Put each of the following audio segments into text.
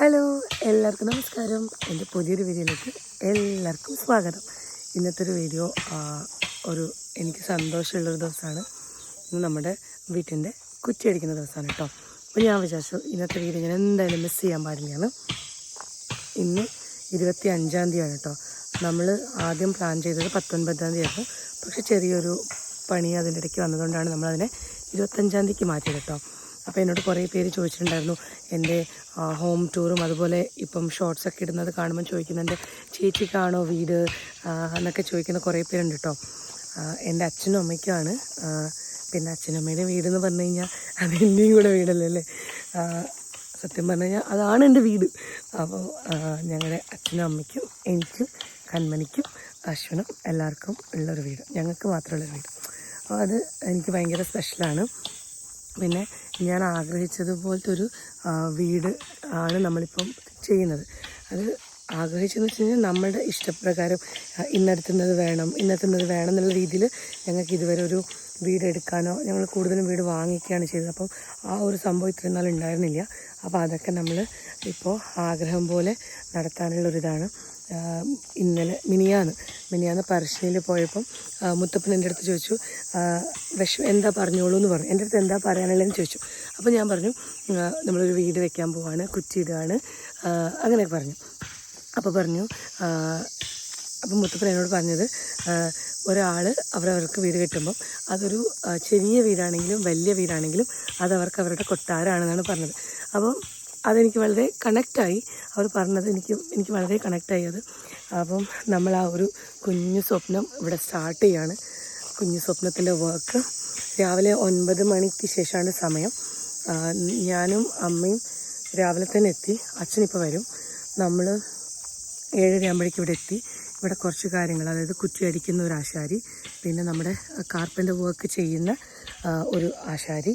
Hello എല്ലാവർക്കും നമസ്കാരം. എന്റെ പുതിയൊരു വീഡിയോയിലേക്ക് എല്ലാവർക്കും സ്വാഗതം. ഇന്നത്തെ ഒരു വീഡിയോ ഒരു എനിക്ക് സന്തോഷമുള്ളൊരു ദിവസമാണ്. ഇന്ന് നമ്മുടെ വീട്ടിന്റെ കുറ്റി അടിക്കുന്ന ദിവസമാണ് കേട്ടോ. അപ്പോൾ ഞാൻ വിചാരിച്ചു ഇന്നത്തെ വീഡിയോ ഞാൻ എന്തായാലും മിസ് ചെയ്യാൻ പാടില്ലാണ് ഇന്ന് ഇരുപത്തി അഞ്ചാം തീയതിയാണ് കേട്ടോ. നമ്മൾ ആദ്യം പ്ലാൻ ചെയ്തത് പത്തൊൻപതാം തീയതി ആയിരുന്നു പക്ഷെ ചെറിയൊരു പണി അതിന്റെ ഇടയ്ക്ക് വന്നതുകൊണ്ടാണ് നമ്മളതിനെ ഇരുപത്തഞ്ചാം തീയതിക്ക് മാറ്റിയത് കേട്ടോ. അപ്പോൾ എന്നോട് കുറേ പേര് ചോദിച്ചിട്ടുണ്ടായിരുന്നു എന്റെ ഹോം ടൂറും അതുപോലെ ഇപ്പം ഷോർട്സ് ഒക്കെ ഇടുന്നത് കാണുമ്പോൾ ചോദിക്കുന്നുണ്ട് ചേച്ചിക്കാണോ വീട്? എന്നൊക്കെ ചോദിക്കുന്ന കുറേ പേരുണ്ട് കേട്ടോ എന്റെ അച്ഛനും അമ്മയ്ക്കുമാണ്. പിന്നെ അച്ഛനമ്മയുടെ വീടെന്ന് പറഞ്ഞു കഴിഞ്ഞാൽ അത് എന്റെയും കൂടെ വീടല്ലേ സത്യം പറഞ്ഞു കഴിഞ്ഞാൽ അതാണ് എന്റെ വീട്. അപ്പോൾ ഞങ്ങളുടെ അച്ഛനും അമ്മയ്ക്കും എനിക്കും കൺമണിക്കും അശ്വനും എല്ലാവർക്കും ഉള്ളൊരു വീട്. ഞങ്ങൾക്ക് മാത്രമുള്ളൊരു വീട്. അപ്പോൾ അത് എനിക്ക് ഭയങ്കര സ്പെഷ്യലാണ് പിന്നെ ഞാൻ ആഗ്രഹിച്ചതുപോലത്തെ ഒരു വീട് ആണ് നമ്മളിപ്പം ചെയ്യുന്നത്. അത് ആഗ്രഹിച്ചെന്ന് വെച്ച് കഴിഞ്ഞാൽ നമ്മളുടെ ഇഷ്ടപ്രകാരം ഇന്നടത്തുന്നത് വേണം ഇന്നത്തുന്നത് വേണം എന്നുള്ള രീതിയിൽ ഞങ്ങൾക്ക് ഇതുവരെ ഒരു വീട് എടുക്കാനോ ഞങ്ങൾ കൂടുതലും വീട് വാങ്ങിക്കുകയാണ് ചെയ്തത്. അപ്പം ആ ഒരു സംഭവം ഇത്രയും നാൾ ഉണ്ടായിരുന്നില്ല. അപ്പോൾ അതൊക്കെ നമ്മൾ ഇപ്പോൾ ആഗ്രഹം പോലെ നടത്താനുള്ളൊരിതാണ് ഇന്നലെ മിനിയാന്ന്. മിനിയാന്ന് പറശ്ശിനിൽ പോയപ്പം മുത്തപ്പൻ എന്റെ അടുത്ത് ചോദിച്ചു വിഷം എന്താ പറഞ്ഞോളൂ എന്ന് പറഞ്ഞു. എന്റെ അടുത്ത് എന്താ പറയാനുള്ളതെന്ന് ചോദിച്ചു. അപ്പോൾ ഞാൻ പറഞ്ഞു നമ്മളൊരു വീട് വെക്കാൻ പോവാണ് കുറ്റിയിടുകയാണ് അങ്ങനെയൊക്കെ പറഞ്ഞു. അപ്പോൾ പറഞ്ഞു അപ്പം മുത്തപ്പൻ എന്നോട് പറഞ്ഞത് ഒരാൾ അവരവർക്ക് വീട് കെട്ടുമ്പം അതൊരു ചെറിയ വീടാണെങ്കിലും വലിയ വീടാണെങ്കിലും അതവർക്ക് അവരുടെ കൊട്ടാരമാണെന്നാണ് പറഞ്ഞത്. അപ്പം അതെനിക്ക് വളരെ കണക്റ്റായി. അവർ പറഞ്ഞത് എനിക്ക് എനിക്ക് വളരെ കണക്റ്റായി അത്. അപ്പം നമ്മൾ ആ ഒരു കുഞ്ഞു സ്വപ്നം ഇവിടെ സ്റ്റാർട്ട് ചെയ്യാണ്. കുഞ്ഞു സ്വപ്നത്തിന്റെ വർക്ക്. രാവിലെ ഒൻപത് മണിക്ക് ശേഷമാണ് സമയം. ഞാനും അമ്മയും രാവിലെ തന്നെ എത്തി. അച്ഛനിപ്പോൾ വരും. നമ്മൾ ഏഴര ആകുമ്പോഴേക്കും ഇവിടെ എത്തി. ഇവിടെ കുറച്ച് കാര്യങ്ങൾ. അതായത് കുറ്റി അടിക്കുന്ന ഒരു ആശാരി പിന്നെ നമ്മുടെ കാർപ്പന്റെ വർക്ക് ചെയ്യുന്ന ഒരു ആശാരി.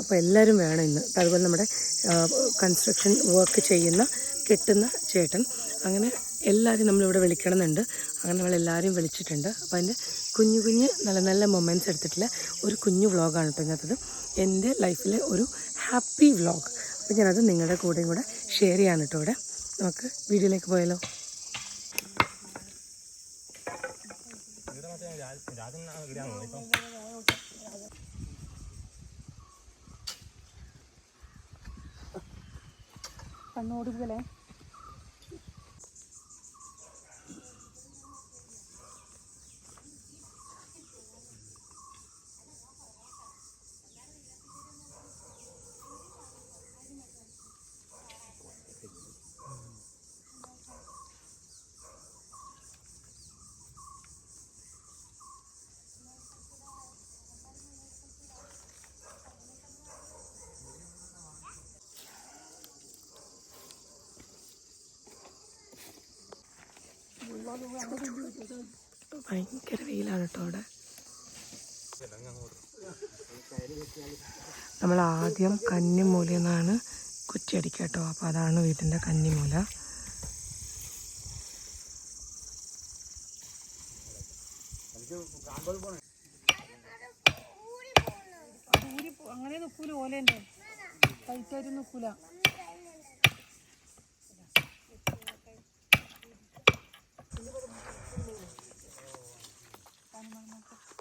അപ്പോൾ എല്ലാവരും വേണം ഇന്ന്. അതുപോലെ നമ്മുടെ കൺസ്ട്രക്ഷൻ വർക്ക് ചെയ്യുന്ന കെട്ടുന്ന ചേട്ടൻ. അങ്ങനെ എല്ലാവരും നമ്മളിവിടെ വിളിക്കണമെന്നുണ്ട്. അങ്ങനെ നമ്മൾ എല്ലാവരും വിളിച്ചിട്ടുണ്ട്. അപ്പോൾ അതിന്റെ കുഞ്ഞു കുഞ്ഞ് നല്ല നല്ല മൊമെന്റ്സ് എടുത്തിട്ടുള്ള ഒരു കുഞ്ഞു വ്ളോഗാണ് കേട്ടോ ഇതിനകത്തത്. എന്റെ ലൈഫിലെ ഒരു ഹാപ്പി വ്ളോഗ് അപ്പോൾ ഞാനത് നിങ്ങളുടെ കൂടെയും കൂടെ ഷെയർ ചെയ്യാൻ കേട്ടോ ഇവിടെ. നമുക്ക് വീഡിയോയിലേക്ക് പോയാലോ? കണ്ണോടുകളെ. ഭയങ്കര വെയിലാണ് കേട്ടോ അവിടെ. നമ്മൾ ആദ്യം കന്നിമൂല എന്നാണ് കുറ്റിയടിക്കുക കേട്ടോ. അപ്പോൾ അതാണ് വീട്ടിന്റെ കന്നിമൂല. അങ്ങനെ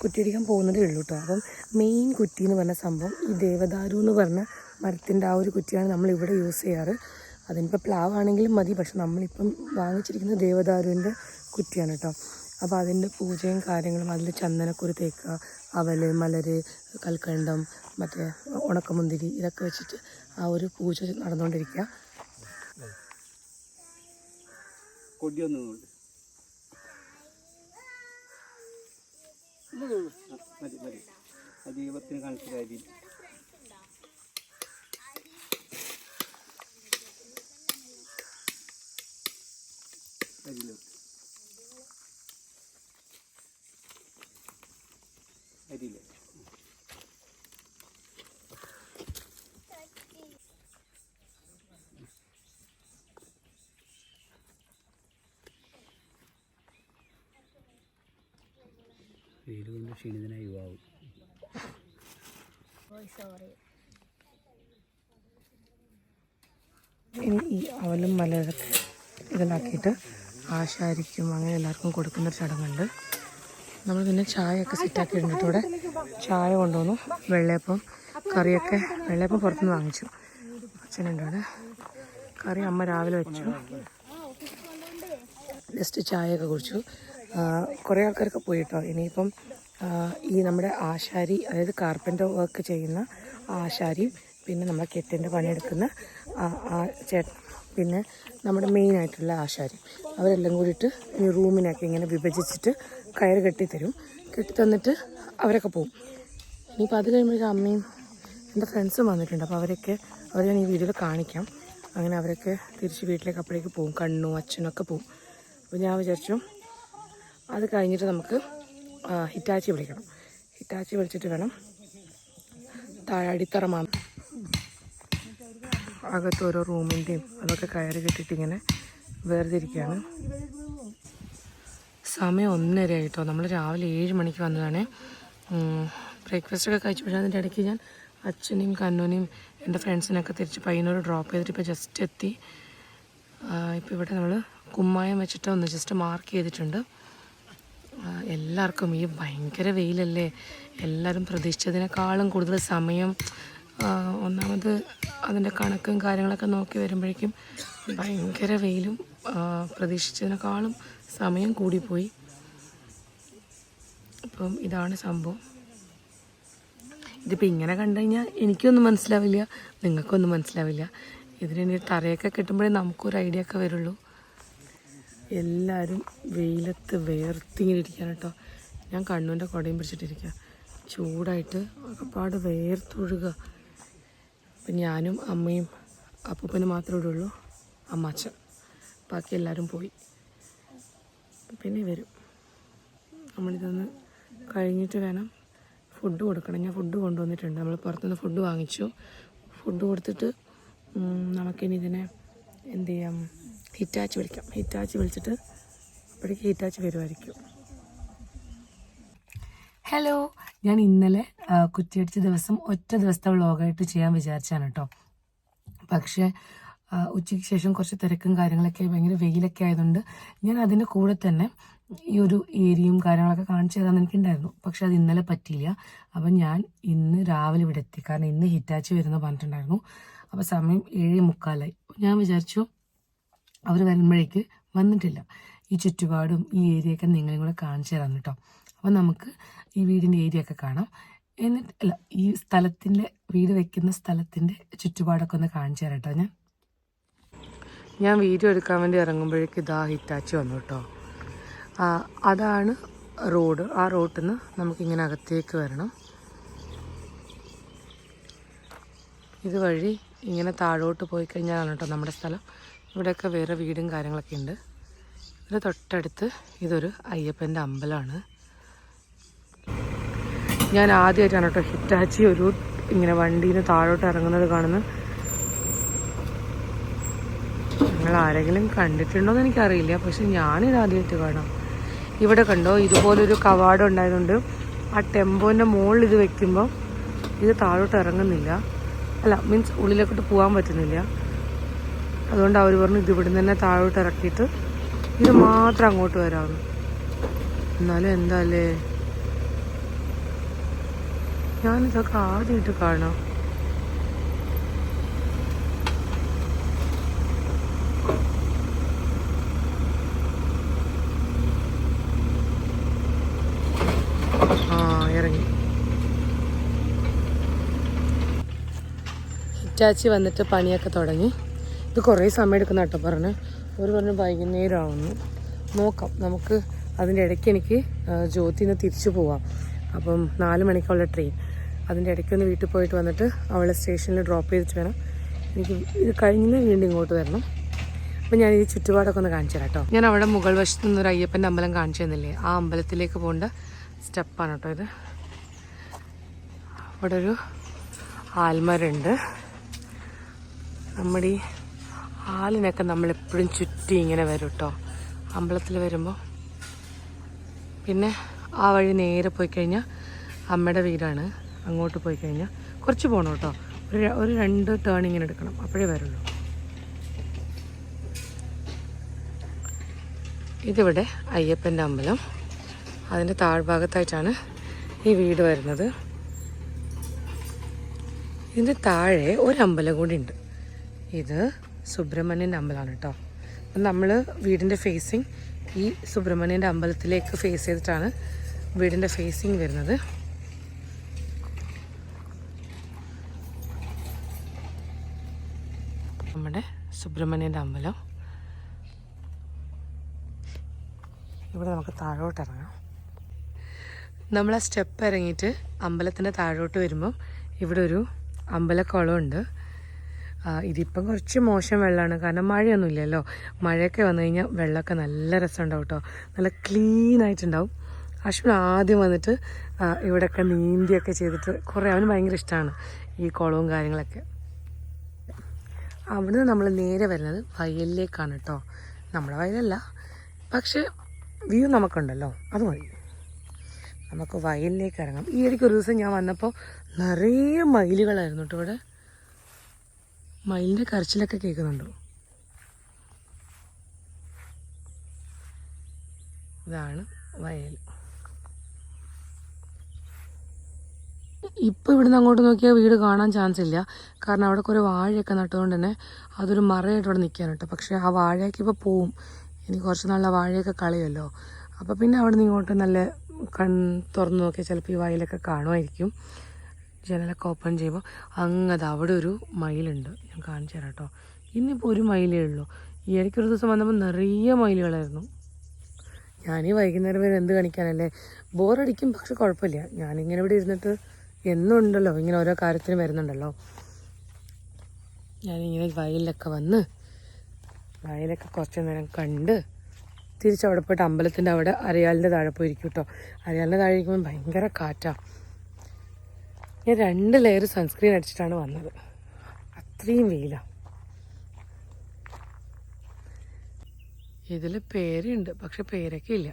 കുറ്റിയടിക്കാൻ പോകുന്നതേ ഉള്ളൂ കേട്ടോ അപ്പം മെയിൻ കുറ്റി എന്ന് പറഞ്ഞ സംഭവം ഈ ദേവദാരു എന്ന് പറഞ്ഞ മരത്തിന്റെ ആ ഒരു കുറ്റിയാണ് നമ്മൾ ഇവിടെ യൂസ് ചെയ്യാറ്. അതിനിപ്പോൾ പ്ലാവാണെങ്കിലും മതി. പക്ഷെ നമ്മളിപ്പം വാങ്ങിച്ചിരിക്കുന്നത് ദേവദാരുവിന്റെ കുറ്റിയാണ് കേട്ടോ അപ്പോൾ അതിന്റെ പൂജയും കാര്യങ്ങളും അതിൽ ചന്ദനക്കുരു തേക്കുക അവൽ മലർ കൽക്കണ്ടം മറ്റേ ഉണക്കമുന്തിരി ഇതൊക്കെ വെച്ചിട്ട് ആ ഒരു പൂജ നടന്നുകൊണ്ടിരിക്കുക കൊടിയൊന്നുമുണ്ട് മതി മതി. ദൈവത്തിന് കാണിച്ച കാര്യം അരിയിൽ അരിയിൽ വെയിൽ കൊണ്ട് ക്ഷീണിതനായ യുവാവ്. ഇനി ഈ അവലും മലയൊക്കെ ഇതിലാക്കിയിട്ട് ആശാരിക്കും അങ്ങനെ എല്ലാവർക്കും കൊടുക്കുന്നൊരു ചടങ്ങുണ്ട്. നമ്മൾ പിന്നെ ചായയൊക്കെ സെറ്റാക്കി ഇട്ടിട്ട് ഇവിടെ ചായ കൊണ്ടുവന്നു. വെള്ളയപ്പം കറിയൊക്കെ വെള്ളയപ്പം പുറത്തുനിന്ന് വാങ്ങിച്ചു. അച്ഛനുണ്ട് അവിടെ കറി അമ്മ രാവിലെ വെച്ചു. ജസ്റ്റ് ചായയൊക്കെ കുടിച്ചു. കുറേ ആൾക്കാരൊക്കെ പോയിട്ടോ. ഇനിയിപ്പം ഈ നമ്മുടെ ആശാരി അതായത് കാർപ്പന്റർ വർക്ക് ചെയ്യുന്ന ആശാരിയും പിന്നെ നമ്മൾ കെട്ടിന്റെ പണിയെടുക്കുന്ന ചേട്ടൻ പിന്നെ നമ്മുടെ മെയിനായിട്ടുള്ള ആശാരി. അവരെല്ലാം കൂടിയിട്ട് ഈ റൂമിനൊക്കെ ഇങ്ങനെ വിഭജിച്ചിട്ട് കയറ് കെട്ടിത്തരും. കെട്ടി തന്നിട്ട് അവരൊക്കെ പോകും ഇനിയിപ്പോൾ അത് കഴിയുമ്പോഴേക്കും അമ്മയും എന്റെ ഫ്രണ്ട്സും വന്നിട്ടുണ്ട്. അപ്പോൾ അവരൊക്കെ അവരെ ഞാൻ ഈ വീഡിയോയിൽ കാണിക്കാം. അങ്ങനെ അവരൊക്കെ തിരിച്ച് വീട്ടിലേക്ക് അപ്പോഴേക്ക് പോകും കണ്ണും അച്ഛനും ഒക്കെ പോകും അപ്പോൾ ഞാൻ വിചാരിച്ചു അത് കഴിഞ്ഞിട്ട് നമുക്ക് ഹിറ്റാച്ചി വിളിക്കണം. ഹിറ്റാച്ചി വിളിച്ചിട്ട് വേണം താഴെ അടിത്തറ മാ അകത്ത് ഓരോ റൂമിന്റെയും അതൊക്കെ കയറി കെട്ടിയിട്ട് ഇങ്ങനെ വേർതിരിക്കുകയാണ് സമയം ഒന്നര ആയിട്ടോ. നമ്മൾ രാവിലെ ഏഴ് മണിക്ക് വന്നതാണ്. ബ്രേക്ക്ഫാസ്റ്റ് ഒക്കെ കഴിച്ചു. പക്ഷേ അതിന്റെ ഇടയ്ക്ക് ഞാൻ അച്ഛനെയും കണ്ണൂനെയും എന്റെ ഫ്രണ്ട്സിനൊക്കെ തിരിച്ച് പയ്യന്നൂർ ഡ്രോപ്പ് ചെയ്തിട്ട് ഇപ്പോൾ ജസ്റ്റ് എത്തി. ഇപ്പോൾ ഇവിടെ നമ്മൾ കുമ്മായം വെച്ചിട്ട് ഒന്ന് ജസ്റ്റ് മാർക്ക് ചെയ്തിട്ടുണ്ട്. എല്ലാവർക്കും ഈ ഭയങ്കര വെയിലല്ലേ? എല്ലാവരും പ്രതീക്ഷിച്ചതിനേക്കാളും കൂടുതൽ സമയം ഒന്നാമത് അതിന്റെ കണക്കും കാര്യങ്ങളൊക്കെ നോക്കി വരുമ്പോഴേക്കും ഭയങ്കര വെയിലും പ്രതീക്ഷിച്ചതിനേക്കാളും സമയം കൂടിപ്പോയി. അപ്പം ഇതാണ് സംഭവം. ഇതിപ്പോൾ ഇങ്ങനെ കണ്ടു കഴിഞ്ഞാൽ എനിക്കൊന്നും മനസ്സിലാവില്ല നിങ്ങൾക്കൊന്നും മനസ്സിലാവില്ല. ഇതിന് തറയൊക്കെ കിട്ടുമ്പോഴേ നമുക്കൊരു ഐഡിയ ഒക്കെ വരുള്ളൂ. എല്ലാവരും വെയിലത്ത് വേർത്തിങ്ങനെ ഇരിക്കുകയാണ് കേട്ടോ ഞാൻ കണ്ണൂന്റെ കുടയും പിടിച്ചിട്ടിരിക്കുക ചൂടായിട്ട് ഒരുപാട് വേർത്തൊഴുക. അപ്പം ഞാനും അമ്മയും അപ്പൂപ്പനും മാത്രമേ ഉള്ളൂ. അമ്മാച്ചൻ. ബാക്കി എല്ലാവരും പോയി. പിന്നെ വരും. നമ്മളിതൊന്ന് കഴിഞ്ഞിട്ട് വേണം ഫുഡ് കൊടുക്കണം. ഞാൻ ഫുഡ് കൊണ്ടുവന്നിട്ടുണ്ട്. നമ്മൾ പുറത്തുനിന്ന് ഫുഡ് വാങ്ങിച്ചു. ഫുഡ് കൊടുത്തിട്ട് നമുക്കിനി ഇതിനെ എന്ത് ചെയ്യാം? ഹിറ്റാച്ച് വിളിക്കാം. ഹിറ്റാച്ച് വിളിച്ചിട്ട് അപ്പോഴേക്ക് ഹിറ്റാച്ച് വരുമായിരിക്കും ഹലോ ഞാൻ ഇന്നലെ കുറ്റിയടിച്ച ദിവസം ഒറ്റ ദിവസത്തെ വ്ളോഗായിട്ട് ചെയ്യാൻ വിചാരിച്ചാണ് കേട്ടോ പക്ഷേ ഉച്ചയ്ക്ക് ശേഷം കുറച്ച് തിരക്കും കാര്യങ്ങളൊക്കെ ഭയങ്കര വെയിലൊക്കെ ആയതുകൊണ്ട് ഞാൻ അതിന്റെ കൂടെ തന്നെ ഈ ഒരു ഏരിയയും കാര്യങ്ങളൊക്കെ കാണിച്ചു തരാമെന്ന് എനിക്കുണ്ടായിരുന്നു. പക്ഷെ അത് ഇന്നലെ പറ്റിയില്ല. അപ്പം ഞാൻ ഇന്ന് രാവിലെ ഇവിടെ എത്തി. കാരണം ഇന്ന് ഹിറ്റാച്ച് വരുന്ന പറഞ്ഞിട്ടുണ്ടായിരുന്നു. അപ്പോൾ സമയം ഏഴ് മുക്കാലായി. ഞാൻ വിചാരിച്ചു അവർ വരുമ്പോഴേക്ക് വന്നിട്ടില്ല. ഈ ചുറ്റുപാടും ഈ ഏരിയയൊക്കെ നിങ്ങളും കൂടെ കാണിച്ചു തരാം കേട്ടോ. അപ്പോൾ നമുക്ക് ഈ വീടിന്റെ ഏരിയ ഒക്കെ കാണാം. എന്നിട്ട് അല്ല ഈ സ്ഥലത്തിന്റെ വീട് വെക്കുന്ന സ്ഥലത്തിന്റെ ചുറ്റുപാടൊക്കെ ഒന്ന് കാണിച്ചു തരാം കേട്ടോ ഞാൻ. ഞാൻ വീഡിയോ എടുക്കാൻ വേണ്ടി ഇറങ്ങുമ്പോഴേക്ക് ഇതാ ഹിറ്റാച്ചി വന്നു കേട്ടോ. അതാണ് റോഡ്. ആ റോട്ടിൽ നിന്ന് നമുക്കിങ്ങനെ അകത്തേക്ക് വരണം. ഇതുവഴി ഇങ്ങനെ താഴോട്ട് പോയി കഴിഞ്ഞാലാണ് കേട്ടോ നമ്മുടെ സ്ഥലം. ഇവിടെയൊക്കെ വേറെ വീടും കാര്യങ്ങളൊക്കെ ഉണ്ട്. ഇവിടെ തൊട്ടടുത്ത് ഇതൊരു അയ്യപ്പന്റെ അമ്പലമാണ്. ഞാൻ ആദ്യമായിട്ടാണ് കേട്ടോ ഹിറ്റാച്ചി ഒരു ഇങ്ങനെ വണ്ടിയിൽ താഴോട്ട് ഇറങ്ങുന്നത് കാണുന്നത്. നിങ്ങൾ ആരെങ്കിലും കണ്ടിട്ടുണ്ടോ എന്ന് എനിക്കറിയില്ല പക്ഷെ ഞാനിത് ആദ്യമായിട്ട് കാണാം. ഇവിടെ കണ്ടോ ഇതുപോലൊരു കവാടം ഉണ്ടായതുകൊണ്ട് ആ ടെമ്പോന്റെ മുകളിൽ ഇത് വെക്കുമ്പോൾ ഇത് താഴോട്ട് ഇറങ്ങുന്നില്ല. അല്ല മീൻസ് ഉള്ളിലേക്കോട്ട് പോകാൻ പറ്റുന്നില്ല. അതുകൊണ്ട് അവർ പറഞ്ഞു ഇത് ഇവിടുന്ന് തന്നെ താഴോട്ട് ഇറക്കിയിട്ട് ഇത് മാത്രം അങ്ങോട്ട് വരാമെന്ന് എന്നാലും എന്താ അല്ലേ ഞാനിതൊക്കെ ആദ്യമായിട്ട് കാണാം. ഹിറ്റാച്ചി വന്നിട്ട് പണിയൊക്കെ തുടങ്ങി. ഇത് കുറേ സമയം എടുക്കുന്ന കേട്ടോ പറഞ്ഞ്. ഒരു പറഞ്ഞ് വൈകുന്നേരം ആവുന്നു നോക്കാം. നമുക്ക് അതിന്റെ ഇടയ്ക്ക് എനിക്ക് ജ്യോതി നിന്ന് തിരിച്ചു പോവാം. അപ്പം നാല് മണിക്കുള്ള ട്രെയിൻ അതിന്റെ ഇടയ്ക്കൊന്ന് വീട്ടിൽ പോയിട്ട് വന്നിട്ട് അവളെ സ്റ്റേഷനിൽ ഡ്രോപ്പ് ചെയ്തിട്ട് വേണം. എനിക്ക് ഇത് കഴിഞ്ഞ് വീണ്ടും ഇങ്ങോട്ട് വരണം. അപ്പം ഞാൻ ഈ ചുറ്റുപാടൊക്കെ ഒന്ന് കാണിച്ചു കേട്ടോ. ഞാൻ അവിടെ മുകൾ വശത്ത് നിന്ന് ഒരു അയ്യപ്പന്റെ അമ്പലം കാണിച്ചു തന്നില്ലേ? ആ അമ്പലത്തിലേക്ക് പോകേണ്ട സ്റ്റെപ്പാണ് കേട്ടോ ഇത്. അവിടെ ഒരു ആൽമരുണ്ട് നമ്മുടെ ഈ ആലിനൊക്കെ നമ്മളെപ്പോഴും ചുറ്റി ഇങ്ങനെ വരും കേട്ടോ അമ്പലത്തിൽ വരുമ്പോൾ പിന്നെ ആ വഴി നേരെ പോയി കഴിഞ്ഞാൽ അമ്മയുടെ വീടാണ്. അങ്ങോട്ട് പോയി കഴിഞ്ഞാൽ കുറച്ച് പോകണം കേട്ടോ ഒരു ഒരു രണ്ട് ടേൺ ഇങ്ങനെ എടുക്കണം. അപ്പോഴേ വരുള്ളൂ. ഇതിവിടെ അയ്യപ്പന്റെ അമ്പലം. അതിന്റെ താഴ്ഭാഗത്തായിട്ടാണ് ഈ വീട് വരുന്നത്. ഇതിന്റെ താഴെ ഒരു അമ്പലം കൂടി ഉണ്ട്. ഇത് സുബ്രഹ്മണ്യന്റെ അമ്പലമാണ് കേട്ടോ. അപ്പം നമ്മൾ വീടിന്റെ ഫേസിങ് ഈ സുബ്രഹ്മണ്യന്റെ അമ്പലത്തിലേക്ക് ഫേസ് ചെയ്തിട്ടാണ് വീടിന്റെ ഫേസിങ് വരുന്നത്. നമ്മുടെ സുബ്രഹ്മണ്യന്റെ അമ്പലം. ഇവിടെ നമുക്ക് താഴോട്ട് ഇറങ്ങാം. നമ്മൾ ആ സ്റ്റെപ്പ് ഇറങ്ങിയിട്ട് അമ്പലത്തിന്റെ താഴോട്ട് വരുമ്പം ഇവിടെ ഒരു അമ്പലക്കുളമുണ്ട് ഇതിപ്പം കുറച്ച് മോശം വെള്ളമാണ്. കാരണം മഴയൊന്നും ഇല്ലല്ലോ മഴയൊക്കെ വന്നു കഴിഞ്ഞാൽ വെള്ളമൊക്കെ നല്ല രസമുണ്ടാവും കേട്ടോ നല്ല ക്ലീൻ ആയിട്ടുണ്ടാവും. അശ്വിൻ ആദ്യം വന്നിട്ട് ഇവിടെയൊക്കെ നീന്തിയൊക്കെ ചെയ്തിട്ട് കുറേ അവന് ഭയങ്കര ഇഷ്ടമാണ് ഈ കുളവും കാര്യങ്ങളൊക്കെ. അവിടുന്ന് നമ്മൾ നേരെ വരുന്നത് വയലിലേക്കാണ് കേട്ടോ നമ്മുടെ വയലല്ല. പക്ഷെ വ്യൂ നമുക്കുണ്ടല്ലോ. അത് മതി. നമുക്ക് വയലിലേക്ക് ഇറങ്ങാം. ഈ ഇടയ്ക്ക് ഒരു ദിവസം ഞാൻ വന്നപ്പോൾ നിറയെ മയിലുകളായിരുന്നു കേട്ടോ ഇവിടെ. മയിലിന്റെ കരച്ചിലൊക്കെ കേൾക്കുന്നുണ്ടോ. ഇതാണ് വയൽ. ഇപ്പോൾ ഇവിടുന്ന് അങ്ങോട്ട് നോക്കിയാൽ വീട് കാണാൻ ചാൻസ് ഇല്ല. കാരണം അവിടെ കുറേ വാഴയൊക്കെ നട്ടതുകൊണ്ട് തന്നെ അതൊരു മറയായിട്ട് അവിടെ നിൽക്കാൻ കേട്ടോ. പക്ഷേ ആ വാഴയൊക്കെ ഇപ്പോൾ പോവും. ഇനി കുറച്ച് നാളെ വാഴയൊക്കെ കളയുമല്ലോ. അപ്പോൾ പിന്നെ അവിടെ നിന്ന് ഇങ്ങോട്ട് നല്ല കൺ തുറന്നു നോക്കിയാൽ ചിലപ്പോൾ ഈ വയലൊക്കെ കാണുമായിരിക്കും. ജനലൊക്കെ ഓപ്പൺ ചെയ്യുമ്പോൾ അങ്ങത് അവിടെ ഒരു മയിലുണ്ട്. ഞാൻ കാണിച്ചു തരാം കേട്ടോ ഇന്നിപ്പോൾ ഒരു മയിലേ ഉള്ളൂ. ഈ ഇടയ്ക്ക് ഒരു ദിവസം വന്നപ്പോൾ നിറയെ മയിലുകളായിരുന്നു. ഞാൻ ഈ വൈകുന്നേരം വരെ എന്ത് കാണിക്കാനല്ലേ? ബോറടിക്കും പക്ഷെ കുഴപ്പമില്ല. ഞാനിങ്ങനെ ഇവിടെ ഇരുന്നിട്ട് എന്നും ഉണ്ടല്ലോ. ഇങ്ങനെ ഓരോ കാര്യത്തിന് വരുന്നുണ്ടല്ലോ. ഞാനിങ്ങനെ വയലിലൊക്കെ വന്ന് വയലൊക്കെ കുറച്ച് നേരം കണ്ട് തിരിച്ചവിടെ പോയിട്ട് അമ്പലത്തിന്റെ അവിടെ അരയാലിന്റെ താഴെ പോയിരിക്കും കേട്ടോ അരയാലിന്റെ താഴെ ഇരിക്കുമ്പോൾ ഭയങ്കര കാറ്റാണ് ഞാൻ രണ്ട് ലെയർ സൺസ്ക്രീൻ അടിച്ചിട്ടാണ് വന്നത്. അത്രയും വെയിലാണ് ഇതിൽ പേരുണ്ട് പക്ഷെ പേരൊക്കെ ഇല്ല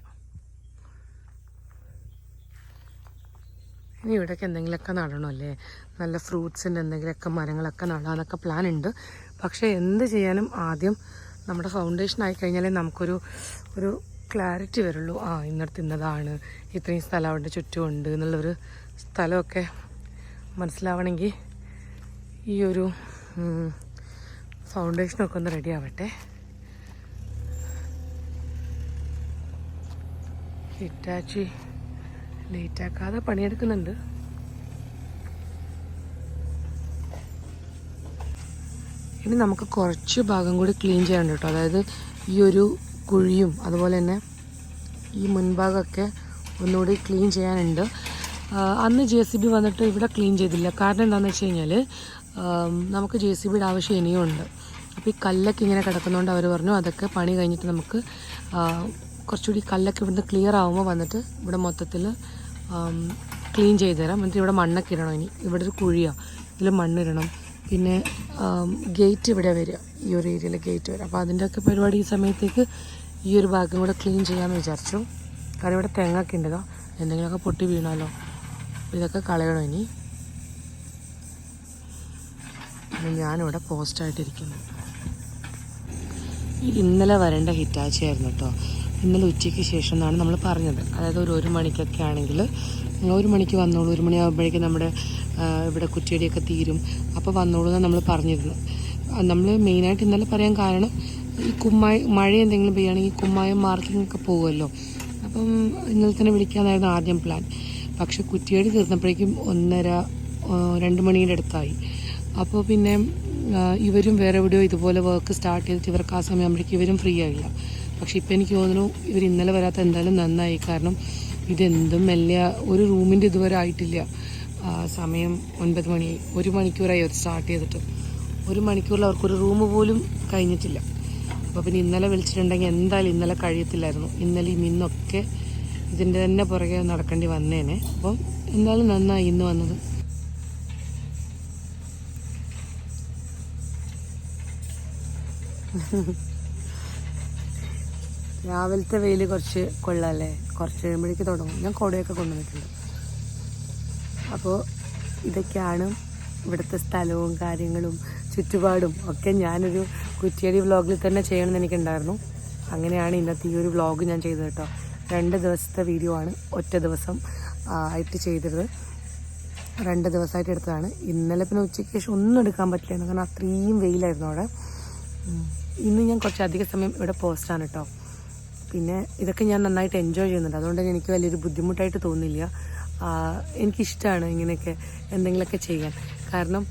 ഇനി ഇവിടെയൊക്കെ എന്തെങ്കിലുമൊക്കെ നടണമല്ലേ നല്ല ഫ്രൂട്ട്സിന്റെ എന്തെങ്കിലുമൊക്കെ മരങ്ങളൊക്കെ നടാനൊക്കെ പ്ലാൻ ഉണ്ട്. പക്ഷേ എന്ത് ചെയ്യാനും ആദ്യം നമ്മുടെ ഫൗണ്ടേഷൻ ആയി കഴിഞ്ഞാലേ നമുക്കൊരു ഒരു ക്ലാരിറ്റി വരുള്ളൂ. ആ ഇന്നടത്ത് ഇന്നതാണ് ഇത്രയും സ്ഥലം അവിടെ ചുറ്റുമുണ്ട് എന്നുള്ളൊരു സ്ഥലമൊക്കെ മനസ്സിലാവണമെങ്കിൽ ഈ ഒരു ഫൗണ്ടേഷനൊക്കെ ഒന്ന് റെഡി ആവട്ടെ. ഹിറ്റാച്ചി ലേറ്റാക്കാതെ പണിയെടുക്കുന്നുണ്ട്. ഇനി നമുക്ക് കുറച്ച് ഭാഗം കൂടി ക്ലീൻ ചെയ്യാനുണ്ട് കേട്ടോ. അതായത് ഈ ഒരു കുഴിയും അതുപോലെ തന്നെ ഈ മുൻഭാഗമൊക്കെ ഒന്നുകൂടി ക്ലീൻ ചെയ്യാനുണ്ട്. അന്ന് ജെ സി ബി വന്നിട്ട് ഇവിടെ ക്ലീൻ ചെയ്തില്ല. കാരണം എന്താണെന്ന് വെച്ച് കഴിഞ്ഞാൽ നമുക്ക് ജെ സി ബിയുടെ ആവശ്യം ഇനിയും ഉണ്ട്. അപ്പോൾ ഈ കല്ലൊക്കെ ഇങ്ങനെ കിടക്കുന്നതുകൊണ്ട് അവർ പറഞ്ഞു അതൊക്കെ പണി കഴിഞ്ഞിട്ട് നമുക്ക് കുറച്ചുകൂടി കല്ലൊക്കെ ഇവിടുന്ന് ക്ലിയർ ആകുമ്പോൾ വന്നിട്ട് ഇവിടെ മൊത്തത്തിൽ ക്ലീൻ ചെയ്ത് തരാം. എന്നിട്ട് ഇവിടെ മണ്ണൊക്കെ ഇടണം ഇനി. ഇവിടെ ഒരു കുഴിയാണ് ഇതിൽ മണ്ണിടണം പിന്നെ ഗേറ്റ് ഇവിടെ വരിക. ഈ ഒരു ഏരിയയിൽ ഗേറ്റ് വരിക. അപ്പോൾ അതിന്റെയൊക്കെ പരിപാടി ഈ സമയത്തേക്ക് ഈ ഒരു ഭാഗം കൂടെ ക്ലീൻ ചെയ്യാമെന്ന് വിചാരിച്ചു. കാരണം ഇവിടെ തെങ്ങൊക്കെ ഉണ്ട്. എന്തെങ്കിലുമൊക്കെ പൊട്ടി വീണാലോ. ഇതൊക്കെ കളയണം ഇനി? ഞാനിവിടെ പോസ്റ്റായിട്ടിരിക്കുന്നു ഇന്നലെ വരേണ്ട ഹിറ്റാച്ചി ആയിരുന്നു കേട്ടോ ഇന്നലെ ഉച്ചയ്ക്ക് ശേഷം എന്നാണ് നമ്മൾ പറഞ്ഞത്. അതായത് ഒരു ഒരു മണിക്കൊക്കെ ആണെങ്കിൽ ഒരു മണിക്ക് വന്നോളൂ. ഒരു മണിയാകുമ്പോഴേക്കും നമ്മുടെ ഇവിടെ കുറ്റിയടിയൊക്കെ തീരും. അപ്പോൾ വന്നോളൂ എന്നാണ് നമ്മൾ പറഞ്ഞിരുന്നത്. നമ്മൾ മെയിനായിട്ട് ഇന്നലെ പറയാൻ കാരണം ഈ കുമ്മായി മഴ എന്തെങ്കിലും പെയ്യുകയാണെങ്കിൽ കുമ്മായം മാർക്കിങ്ങൊക്കെ പോകുമല്ലോ. അപ്പം ഇന്നലെ തന്നെ വിളിക്കാനായിരുന്നു ആദ്യം പ്ലാൻ പക്ഷെ കുറ്റിയേടി തീർന്നപ്പോഴേക്കും ഒന്നര രണ്ട് മണിയുടെ അടുത്തായി. അപ്പോൾ പിന്നെ ഇവരും വേറെ എവിടെയോ ഇതുപോലെ വർക്ക് സ്റ്റാർട്ട് ചെയ്തിട്ട് ഇവർക്ക് ആ സമയമാകുമ്പോഴേക്കും ഇവരും ഫ്രീ ആയില്ല. പക്ഷെ ഇപ്പം എനിക്ക് തോന്നുന്നു ഇവർ ഇന്നലെ വരാത്ത എന്തായാലും നന്നായി. കാരണം ഇതെന്തും മെല്ലെ ഒരു റൂമിന്റെ ഇതുവരെ ആയിട്ടില്ല. സമയം ഒൻപത് മണി ഒരു മണിക്കൂറായി അവർ സ്റ്റാർട്ട് ചെയ്തിട്ട്. ഒരു മണിക്കൂറിൽ അവർക്കൊരു റൂം പോലും കഴിഞ്ഞിട്ടില്ല. അപ്പോൾ പിന്നെ ഇന്നലെ വിളിച്ചിട്ടുണ്ടെങ്കിൽ എന്തായാലും ഇന്നലെ കഴിയത്തില്ലായിരുന്നു. ഇന്നലെയും ഇന്നൊക്കെ ഇതിന്റെ തന്നെ പുറകെ നടക്കേണ്ടി വന്നേനെ. അപ്പം എന്തായാലും നന്നായി ഇന്ന് വന്നത്. രാവിലത്തെ വെയിൽ കുറച്ച് കൊള്ളാല്ലേ? കുറച്ച് കഴിയുമ്പോഴേക്ക് തുടങ്ങും. ഞാൻ കുടയൊക്കെ കൊണ്ടുവന്നിട്ടുണ്ട്. അപ്പോൾ ഇതൊക്കെയാണ് ഇവിടുത്തെ സ്ഥലവും കാര്യങ്ങളും ചുറ്റുപാടും ഒക്കെ ഞാനൊരു കുറ്റിയടി വ്ളോഗിൽ തന്നെ ചെയ്യണമെന്ന് എനിക്കുണ്ടായിരുന്നു. അങ്ങനെയാണ് ഇന്നത്തെ ഈ ഒരു വ്ളോഗ് ഞാൻ ചെയ്തത് കേട്ടോ. രണ്ട് ദിവസത്തെ വീഡിയോ ആണ് ഒറ്റ ദിവസം ആയിട്ട് ചെയ്തത്. രണ്ട് ദിവസമായിട്ട് എടുത്തതാണ്. ഇന്നലെ പിന്നെ ഉച്ചയ്ക്ക് ശേഷം ഒന്നും എടുക്കാൻ പറ്റില്ലായിരുന്നു. കാരണം അത്രയും വെയിലായിരുന്നു അവിടെ. ഇന്ന് ഞാൻ കുറച്ച് അധിക സമയം ഇവിടെ പോസ്റ്റാണ് കേട്ടോ പിന്നെ ഇതൊക്കെ ഞാൻ നന്നായിട്ട് എൻജോയ് ചെയ്യുന്നുണ്ട്. അതുകൊണ്ട് തന്നെ എനിക്ക് വലിയൊരു ബുദ്ധിമുട്ടായിട്ട് തോന്നില്ല. എനിക്കിഷ്ടമാണ് ഇങ്ങനെയൊക്കെ എന്തെങ്കിലുമൊക്കെ ചെയ്യാൻ. കാരണം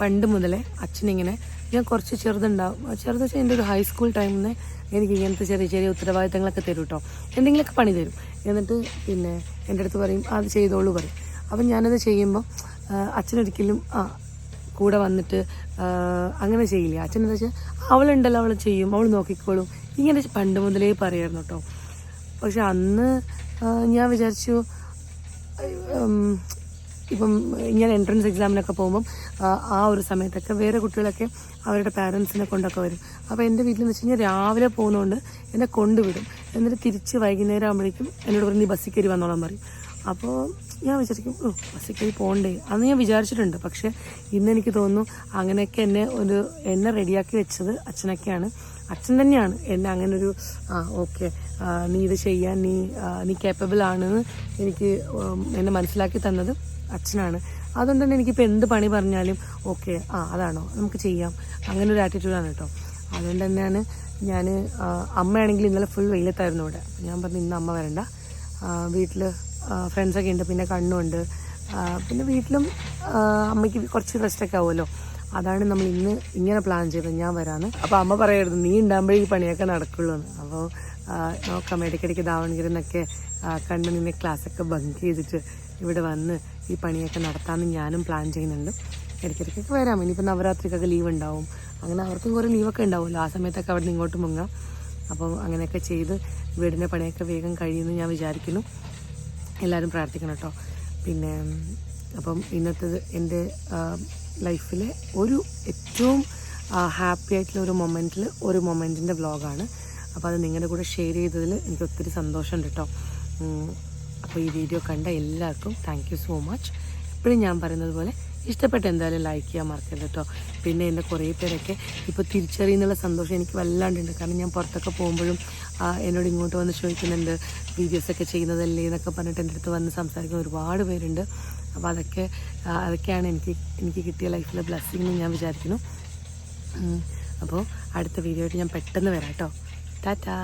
പണ്ട് മുതലേ അച്ഛനിങ്ങനെ ഞാൻ കുറച്ച് ചെറുതുണ്ടാവും. ചെറുത് വെച്ചാൽ എന്റെ ഒരു ഹൈസ്കൂൾ ടൈമിൽ നിന്ന് എനിക്ക് ഇങ്ങനത്തെ ചെറിയ ചെറിയ ഉത്തരവാദിത്തങ്ങളൊക്കെ തരും കേട്ടോ എന്തെങ്കിലുമൊക്കെ പണി തരും. എന്നിട്ട് പിന്നെ എന്റെ അടുത്ത് പറയും അത് ചെയ്തോളൂ പറയും. അപ്പം ഞാനത് ചെയ്യുമ്പോൾ അച്ഛനൊരിക്കലും ആ കൂടെ വന്നിട്ട് അങ്ങനെ ചെയ്യില്ല. അച്ഛൻ എന്താ വെച്ചാൽ അവളുണ്ടല്ലോ അവൾ ചെയ്യും. അവൾ നോക്കിക്കോളും. ഇങ്ങനെ പണ്ട് മുതലേ പറയായിരുന്നു കേട്ടോ. പക്ഷെ അന്ന് ഞാൻ വിചാരിച്ചു ഇപ്പം ഇങ്ങനെ എൻട്രൻസ് എക്സാമിനൊക്കെ പോകുമ്പം ആ, ഒരു സമയത്തൊക്കെ വേറെ കുട്ടികളൊക്കെ അവരുടെ പാരൻസിനെ കൊണ്ടൊക്കെ വരും. അപ്പോൾ എന്റെ വീട്ടിൽ വെച്ച് കഴിഞ്ഞാൽ രാവിലെ പോകുന്നതുകൊണ്ട് എന്നെ കൊണ്ടുവിടും. എന്നിട്ട് തിരിച്ച് വൈകുന്നേരം ആകുമ്പോഴേക്കും എന്നോട് പറഞ്ഞ് നീ ബസ്സിൽ കയറി വന്നോളാൻ പറയും. അപ്പോൾ ഞാൻ വിചാരിക്കും ഓ ബസ്സിൽ കയറി പോകണ്ടേ അന്ന് ഞാൻ വിചാരിച്ചിട്ടുണ്ട്. പക്ഷേ ഇന്ന് എനിക്ക് തോന്നുന്നു അങ്ങനെയൊക്കെ എന്നെ ഒരു എന്നെ റെഡിയാക്കി വെച്ചത് അച്ഛനൊക്കെയാണ്. അച്ഛൻ തന്നെയാണ്. എന്നെ അങ്ങനെ ഒരു ആ ഓക്കെ നീ ഇത് ചെയ്യാൻ നീ നീ കേപ്പബിൾ ആണെന്ന് എനിക്ക് എന്നെ മനസ്സിലാക്കി തന്നത് അച്ഛനാണ്. അതുകൊണ്ട് തന്നെ എനിക്കിപ്പോൾ എന്ത് പണി പറഞ്ഞാലും ഓക്കെ ആ അതാണോ? നമുക്ക് ചെയ്യാം. അങ്ങനെ ഒരു ആറ്റിറ്റ്യൂഡാണ് കേട്ടോ. അതുകൊണ്ട് തന്നെയാണ് ഞാൻ അമ്മയാണെങ്കിൽ ഇന്നലെ ഫുൾ വെയിലത്തായിരുന്നു ഇവിടെ. ഞാൻ പറഞ്ഞു ഇന്ന് അമ്മ വരണ്ട. വീട്ടിൽ ഫ്രണ്ട്സൊക്കെ ഉണ്ട്. പിന്നെ കണ്ണുണ്ട്. പിന്നെ വീട്ടിലും അമ്മയ്ക്ക് കുറച്ച് റെസ്റ്റൊക്കെ ആവുമല്ലോ. അതാണ് നമ്മൾ ഇന്ന് ഇങ്ങനെ പ്ലാൻ ചെയ്തത്. ഞാൻ വരാന്ന്. അപ്പോൾ അമ്മ പറയായിരുന്നു നീ ഉണ്ടാകുമ്പോഴേ ഈ പണിയൊക്കെ നടക്കുള്ളൂ എന്ന്. അപ്പോൾ നോക്കാം ഇടയ്ക്കിടയ്ക്ക് ദാവണഗിരി കണ്ണ് കണ്ട് നിന്നെ ക്ലാസ്സൊക്കെ ബങ്ക് ചെയ്തിട്ട് ഇവിടെ വന്ന് ഈ പണിയൊക്കെ നടത്താമെന്ന് ഞാനും പ്ലാൻ ചെയ്യുന്നുണ്ട്. ഇടയ്ക്കിടയ്ക്കൊക്കെ വരാം. ഇനിയിപ്പോൾ നവരാത്രിക്കൊക്കെ ലീവ് ഉണ്ടാവും. അങ്ങനെ അവർക്കും കുറേ ലീവൊക്കെ ഉണ്ടാവുമല്ലോ ആ സമയത്തൊക്കെ അവിടെ നിന്ന് ഇങ്ങോട്ട് മുങ്ങാം. അപ്പോൾ അങ്ങനെയൊക്കെ ചെയ്ത് വീടിന്റെ പണിയൊക്കെ വേഗം കഴിയുമെന്ന് ഞാൻ വിചാരിക്കുന്നു. എല്ലാവരും പ്രാർത്ഥിക്കണം കേട്ടോ. പിന്നെ അപ്പം ഇന്നത്തെ എന്റെ ലൈഫിലെ ഒരു ഏറ്റവും ഹാപ്പി ആയിട്ടുള്ള ഒരു മൊമെന്റിൽ ഒരു മൊമെന്റിന്റെ വ്ളോഗാണ്. അപ്പോൾ അത് നിങ്ങളുടെ കൂടെ ഷെയർ ചെയ്തതിൽ എനിക്ക് ഒത്തിരി സന്തോഷമുണ്ട് കേട്ടോ അപ്പോൾ ഈ വീഡിയോ കണ്ട എല്ലാവർക്കും താങ്ക് യു സോ മച്ച് എപ്പോഴും ഞാൻ പറയുന്നത് പോലെ ഇഷ്ടപ്പെട്ട എന്തായാലും ലൈക്ക് ചെയ്യാൻ മറക്കരുത് കേട്ടോ പിന്നെ എന്റെ കുറേ പേരൊക്കെ ഇപ്പോൾ തിരിച്ചറിയുന്നുള്ള സന്തോഷം എനിക്ക് വല്ലാണ്ടുണ്ട്. കാരണം ഞാൻ പുറത്തൊക്കെ പോകുമ്പോഴും എന്നോട് ഇങ്ങോട്ട് വന്ന് ചോദിക്കുന്നുണ്ട് വീഡിയോസൊക്കെ ചെയ്യുന്നതല്ലേ? എന്നൊക്കെ പറഞ്ഞിട്ട് എന്റെ അടുത്ത് വന്ന് സംസാരിക്കുന്ന ഒരുപാട് പേരുണ്ട്. അപ്പോൾ അതൊക്കെ അതൊക്കെയാണ് എനിക്ക് എനിക്ക് കിട്ടിയ ലൈഫിലെ ബ്ലെസ്സിങ് എന്ന് ഞാൻ വിചാരിക്കുന്നു. അപ്പോൾ അടുത്ത വീഡിയോ ആയിട്ട് ഞാൻ പെട്ടെന്ന് വരാം കേട്ടോ ടാറ്റാ